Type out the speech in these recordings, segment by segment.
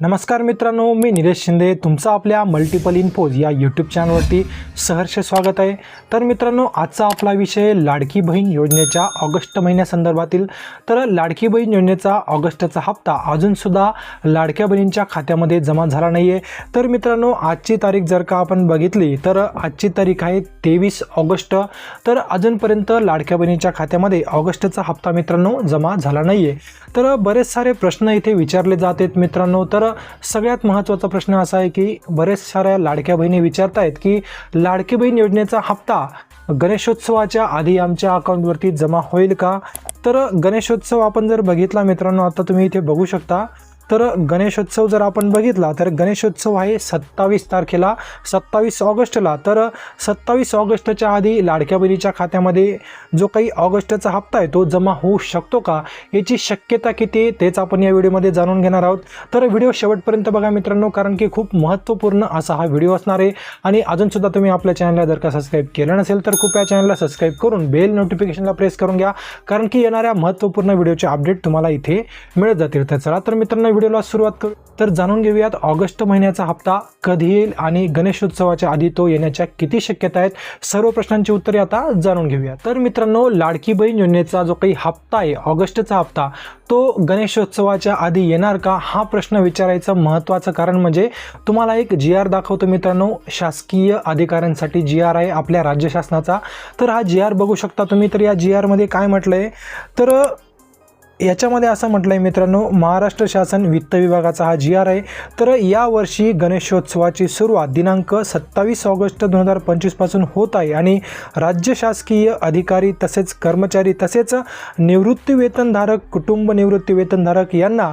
नमस्कार मित्रांनो मी निलेश शिंदे. तुमचं आपल्या मल्टिपल इन्फोज या यूट्यूब चॅनलवरती सहर्ष स्वागत आहे. तर मित्रांनो आजचा आपला विषय लाडकी बहीण योजनेच्या ऑगस्ट महिन्यासंदर्भातील तर लाडकी बहीण योजनेचा ऑगस्टचा हप्ता अजूनसुद्धा लाडक्या बहिणींच्या खात्यामध्ये जमा झाला नाही आहे तर मित्रांनो आजची तारीख जर का आपण बघितली तर आजची तारीख आहे तेवीस ऑगस्ट. तर अजूनपर्यंत लाडक्या बहिणीच्या खात्यामध्ये ऑगस्टचा हप्ता मित्रांनो जमा झाला नाही आहे तर बरेच सारे प्रश्न इथे विचारले जात आहेत मित्रांनो. तर तर सगळ्यात महत्त्वाचा प्रश्न असा आहे की बरेच साऱ्या लाडक्या बहिणी विचारत आहेत की लाडकी बहीण योजनेचा हप्ता गणेशोत्सवाच्या आधी आमच्या अकाउंटवरती जमा होईल का? तर गणेशोत्सव आपण जर बघितला मित्रांनो आता तुम्ही इथे बघू शकता तर गणेशोत्सव जर आपण बघितला तर गणेशोत्सव आहे सत्तावीस तारखेला सत्तावीस ऑगस्टला. तर सत्तावीस ऑगस्टच्या आधी लाडक्या बहिणीच्या खात्यामध्ये जो काही ऑगस्टचा हप्ता आहे तो जमा होऊ शकतो का? याची शक्यता किती आहे तेच आपण या व्हिडिओमध्ये जाणून घेणार आहोत. तर व्हिडिओ शेवटपर्यंत बघा मित्रांनो कारण की खूप महत्त्वपूर्ण असा हा व्हिडिओ असणार आहे. आणि अजूनसुद्धा तुम्ही आपल्या चॅनलला जर का सबस्क्राईब केलं नसेल तर कृपया चॅनलला सबस्क्राईब करून बेल नोटिफिकेशनला प्रेस करून घ्या. कारण की येणाऱ्या महत्त्वपूर्ण व्हिडिओचे अपडेट तुम्हाला इथे मिळत जातील. तर चला तर मित्रांनो व्हिडिओला सुरुवात करू. तर जाणून घेऊयात ऑगस्ट महिन्याचा हप्ता कधी येईल आणि गणेशोत्सवाच्या आधी तो येण्याच्या किती शक्यता आहेत? सर्व प्रश्नांची उत्तरे आता जाणून घेऊया तर मित्रांनो लाडकी बहीण योजनेचा जो काही हप्ता आहे ऑगस्टचा हप्ता तो गणेशोत्सवाच्या आधी येणार का? हा प्रश्न विचारायचं महत्त्वाचं कारण म्हणजे तुम्हाला एक जी आर दाखवतो मित्रांनो शासकीय अधिकाऱ्यांसाठी जी आर आहे आपल्या राज्य शासनाचा. तर हा जी आर बघू शकता तुम्ही. तर या जी आरमध्ये काय म्हटलं आहे तर याच्यामध्ये असं म्हटलं आहे मित्रांनो महाराष्ट्र शासन वित्त विभागाचा हा जी आर आहे तर यावर्षी गणेशोत्सवाची सुरुवात दिनांक सत्तावीस ऑगस्ट दोन हजार पंचवीसपासून होत आहे आणि राज्य शासकीय अधिकारी तसेच कर्मचारी तसेच निवृत्तीवेतनधारक कुटुंब निवृत्तीवेतनधारक यांना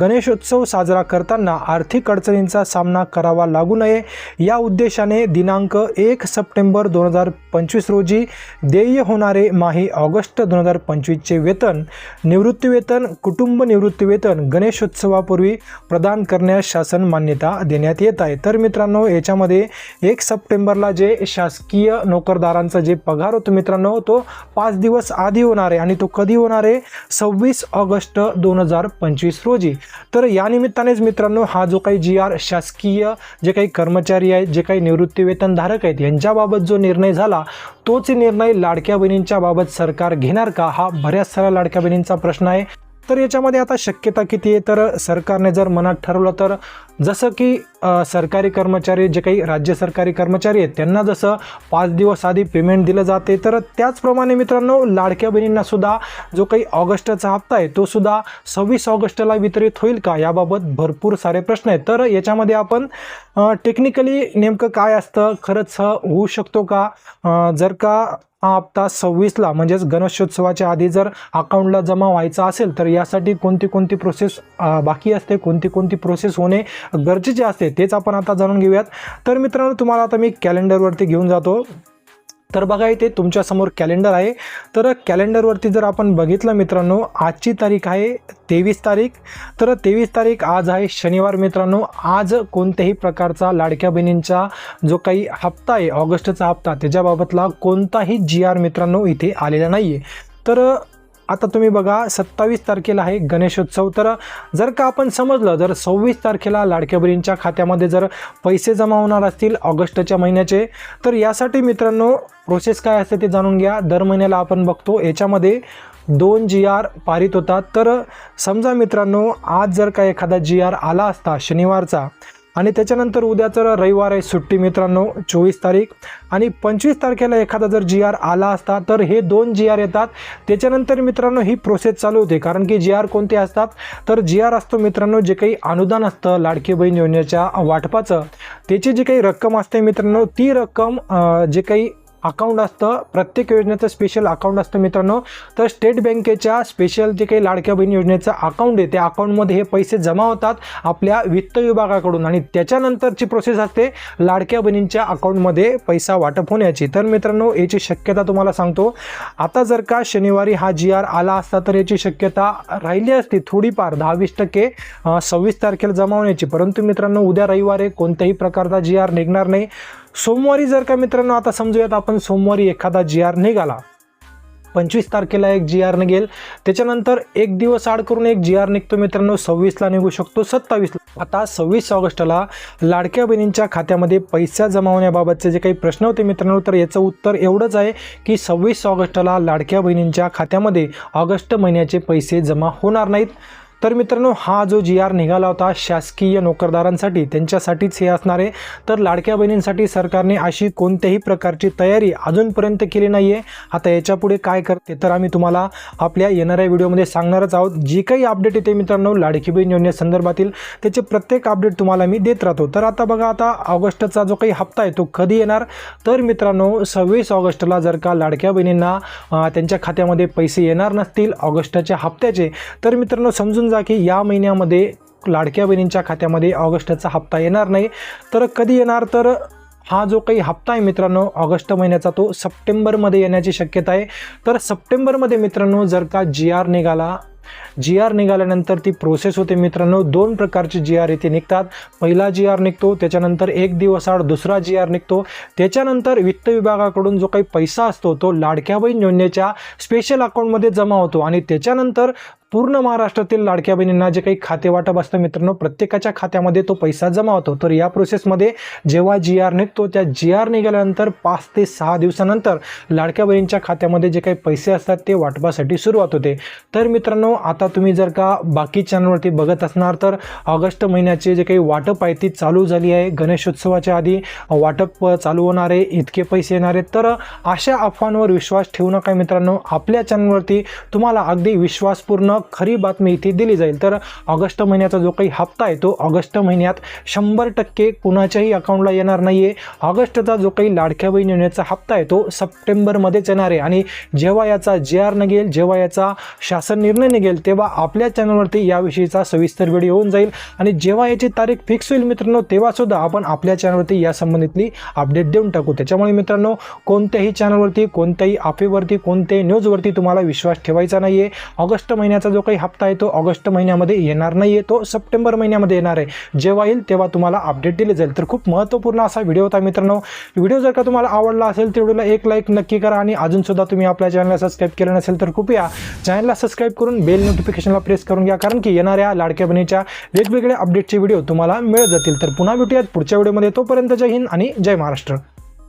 गणेशोत्सव साजरा करताना आर्थिक अडचणींचा सामना करावा लागू नये. या उद्देशाने दिनांक एक सप्टेंबर दोन हजार पंचवीस रोजी देय होणारे माही ऑगस्ट दोन हजार पंचवीसचे वेतन निवृत्ती वेतन कुटुंब निवृत्तीवेतन गणेशोत्सवापूर्वी प्रदान करण्यास शासन मान्यता देण्यात येत आहे. तर मित्रांनो याच्यामध्ये एक सप्टेंबरला जे शासकीय नोकरदारांचा जे पगार होतो मित्रांनो तो पाच दिवस आधी होणार आहे आणि तो कधी होणार आहे? सव्वीस ऑगस्ट दोन हजार पंचवीस रोजी. तर या निमित्तानेच मित्रांनो हा जो काही जी आर शासकीय जे काही कर्मचारी आहेत जे काही निवृत्तीवेतनधारक आहेत यांच्याबाबत जो निर्णय झाला तोच निर्णय लाडक्या बहिणींच्या बाबत सरकार घेणार का? हा बऱ्याच साऱ्या लाडक्या बहिणींचा प्रश्न आहे. तर याच्यामध्ये आता शक्यता किती आहे? तर सरकारने जर मनात ठरवलं तर जसं की सरकारी कर्मचारी जे काही राज्य सरकारी कर्मचारी आहेत त्यांना जसं पाच दिवस आधी पेमेंट दिलं जाते तर त्याचप्रमाणे मित्रांनो लाडक्या बहिणींना सुद्धा जो काही ऑगस्टचा हप्ता आहे तो सुद्धा सव्वीस ऑगस्टला वितरित होईल का याबाबत भरपूर सारे प्रश्न आहेत. तर याच्यामध्ये आपण टेक्निकली नेमकं काय असतं खरंच होऊ शकतो का? जर का हा हप्ता सव्वीसला म्हणजेच गणेशोत्सवाच्या आधी जर अकाउंटला जमा व्हायचा असेल तर यासाठी कोणती कोणती प्रोसेस बाकी असते कोणती कोणती प्रोसेस होणे गरजेचे असते. तेच आपण आता जाणून घेऊयात. तर मित्रांनो तुम्हाला आता मी कॅलेंडरवरती घेऊन जातो. तर बघा इथे तुमच्यासमोर कॅलेंडर आहे. तर कॅलेंडरवरती जर आपण बघितलं मित्रांनो आजची तारीख आहे तेवीस तारीख. तर तेवीस तारीख आज आहे शनिवार मित्रांनो. आज कोणत्याही प्रकारचा लाडक्या बहिणींचा जो काही हप्ता आहे ऑगस्टचा हप्ता त्याच्याबाबतला कोणताही जी आर मित्रांनो इथे आलेला नाही आहे तर आता तुम्ही बघा सत्तावीस तारखेला आहे गणेशोत्सव. तर जर का आपण समजलं जर सव्वीस तारखेला लाडक्या बहिणींच्या खात्यामध्ये जर पैसे जमा होणार असतील ऑगस्टच्या महिन्याचे तर यासाठी मित्रांनो प्रोसेस काय असते ते जाणून घ्या. दर महिन्याला आपण बघतो याच्यामध्ये दोन जी आर पारित होतात. तर समजा मित्रांनो आज जर का एखादा जी आर आला असता शनिवारचा आणि त्याच्यानंतर उद्याचं रविवार आहे सुट्टी मित्रांनो चोवीस तारीख. आणि पंचवीस तारखेला एखादा जर जी आर आला असता तर हे दोन जी आर येतात. त्याच्यानंतर मित्रांनो ही प्रोसेस चालू होते. कारण की जी आर कोणते असतात? तर जी आर असतो मित्रांनो जे काही अनुदान असतं लाडकी बहीण योजनेच्या वाटपाचं. त्याची जी काही रक्कम असते मित्रांनो ती रक्कम जे काही अकाउंट असतं. प्रत्येक योजनेचं स्पेशल अकाउंट असतं मित्रांनो. तर स्टेट बँकेच्या स्पेशल जे काही लाडक्या बहीण योजनेचं अकाउंट आहे त्या अकाउंटमध्ये हे पैसे जमा होतात आपल्या वित्त विभागाकडून आणि त्याच्यानंतरची प्रोसेस असते लाडक्या बहिणींच्या अकाउंटमध्ये पैसा वाटप होण्याची. तर मित्रांनो याची शक्यता तुम्हाला सांगतो. आता जर का शनिवारी हा जी आर आला असता तर याची शक्यता राहिली असती थोडीफार दहा वीस टक्के सव्वीस तारखेला जमा होण्याची. परंतु मित्रांनो उद्या रविवारी कोणत्याही प्रकारचा जी आर निघणार नाही. सोमवारी जर का मित्रांनो आता समजूयात आपण सोमवारी एखादा जी आर निघाला. पंचवीस तारखेला एक जी आर निघेल. त्याच्यानंतर एक दिवस आड करून एक जी आर निघतो मित्रांनो सव्वीसला निघू शकतो सत्तावीसला. आता सव्वीस ऑगस्टला लाडक्या बहिणींच्या खात्यामध्ये पैसा जमावण्याबाबतचे जे काही प्रश्न होते मित्रांनो तर याचं उत्तर एवढंच आहे की सव्वीस ऑगस्टला लाडक्या बहिणींच्या खात्यामध्ये ऑगस्ट महिन्याचे पैसे जमा होणार नाहीत. तर मित्रांनो हा जो जी आर निघाला होता शासकीय नोकरदारांसाठी त्यांच्यासाठीच हे असणार आहे. तर लाडक्या बहिणींसाठी सरकारने अशी कोणत्याही प्रकारची तयारी अजूनपर्यंत केली नाही आहे आता याच्यापुढे काय करते तर आम्ही तुम्हाला आपल्या येणाऱ्या व्हिडिओमध्ये सांगणारच आहोत. जी काही अपडेट येते मित्रांनो लाडकी बहीण योजनेसंदर्भातील त्याचे प्रत्येक अपडेट तुम्हाला मी देत राहतो. तर आता बघा आता ऑगस्टचा जो काही हप्ता आहे तो कधी येणार? तर मित्रांनो सव्वीस ऑगस्टला जर का लाडक्या बहिणींना त्यांच्या खात्यामध्ये पैसे येणार नसतील ऑगस्टच्या हप्त्याचे तर मित्रांनो समजून जा की या महिन्यामध्ये लाडक्या बहिणींच्या खात्यामध्ये ऑगस्टचा हप्ता येणार नाही. तर कधी येणार? तर हा जो काही हप्ता आहे मित्रांनो ऑगस्ट महिन्याचा तो सप्टेंबरमध्ये येण्याची शक्यता आहे. तर सप्टेंबरमध्ये मित्रांनो जर का जी आर निघाला जी आर निघाल्यानंतर ती प्रोसेस होते मित्रांनो दोन प्रकारचे जी आर इथे निघतात. पहिला जी आर निघतो त्याच्यानंतर एक दिवस आड दुसरा जी आर निघतो. त्याच्यानंतर वित्त विभागाकडून जो काही पैसा असतो तो लाडक्या बहीण योजनेच्या स्पेशल अकाउंटमध्ये जमा होतो आणि त्याच्यानंतर पूर्ण महाराष्ट्रातील लाडक्या बहिणींना जे काही खाते वाटप असतं मित्रांनो प्रत्येकाच्या खात्यामध्ये तो पैसा जमा होतो. तर या प्रोसेसमध्ये जेव्हा जी आर निघतो त्या जी आर निघाल्यानंतर पाच ते सहा दिवसानंतर लाडक्या बहिणींच्या खात्यामध्ये जे काही पैसे असतात ते वाटपासाठी सुरुवात होते. तर मित्रांनो आता तुम्ही जर का बाकी चॅनलवरती बघत असणार तर ऑगस्ट महिन्याचे जे काही वाटप आहे ती चालू झाली आहे. गणेशोत्सवाच्या आधी वाटप चालू होणार आहे इतके पैसे येणार आहेत. तर अशा अफवांवर विश्वास ठेवू नका मित्रांनो. आपल्या चॅनलवरती तुम्हाला अगदी विश्वासपूर्ण खरी बातमी इथे दिली जाईल. तर ऑगस्ट महिन्याचा जो काही हप्ता आहे तो ऑगस्ट महिन्यात शंभर टक्के कुणाच्याही अकाउंटला येणार नाही आहे ऑगस्टचा जो काही लाडक्या बहीण योजनेचा हप्ता आहे तो सप्टेंबरमध्येच येणार आहे. आणि जेव्हा याचा जे आर निघेल जेव्हा याचा शासन निर्णय निघेल तेव्हा आपल्या चॅनलवरती याविषयीचा सविस्तर व्हिडिओ होऊन जाईल. आणि जेव्हा याची तारीख फिक्स होईल मित्रांनो तेव्हासुद्धा आपण आपल्या चॅनलवरती या संबंधितली अपडेट देऊन टाकू. त्याच्यामुळे मित्रांनो कोणत्याही चॅनलवरती कोणत्याही अफेवरती कोणत्याही न्यूजवरती तुम्हाला विश्वास ठेवायचा नाही आहे ऑगस्ट महिन्याचा जो काही हप्ता आहे तो ऑगस्ट महिन्यामध्ये येणार नाही आहे तो सप्टेंबर महिन्यामध्ये येणार आहे. जेव्हा येईल तेव्हा तुम्हाला अपडेट दिले जाईल. तर खूप महत्त्वपूर्ण असा व्हिडिओ होता मित्रांनो. व्हिडिओ जर का तुम्हाला आवडला असेल तर व्हिडिओला एक लाईक नक्की करा आणि अजूनसुद्धा तुम्ही आपल्या चॅनलला सबस्क्राईब केलं नसेल तर कृपया चॅनलला सबस्क्राईब करून बेल नोटिफिकेशनला प्रेस करून घ्या कारण की येणाऱ्या लाडक्या बहिणीच्या वेगवेगळ्या अपडेटचे व्हिडिओ तुम्हाला मिळत जातील. तर पुन्हा भेटूयात पुढच्या व्हिडिओमध्ये तोपर्यंत जय हिंद आणि जय महाराष्ट्र.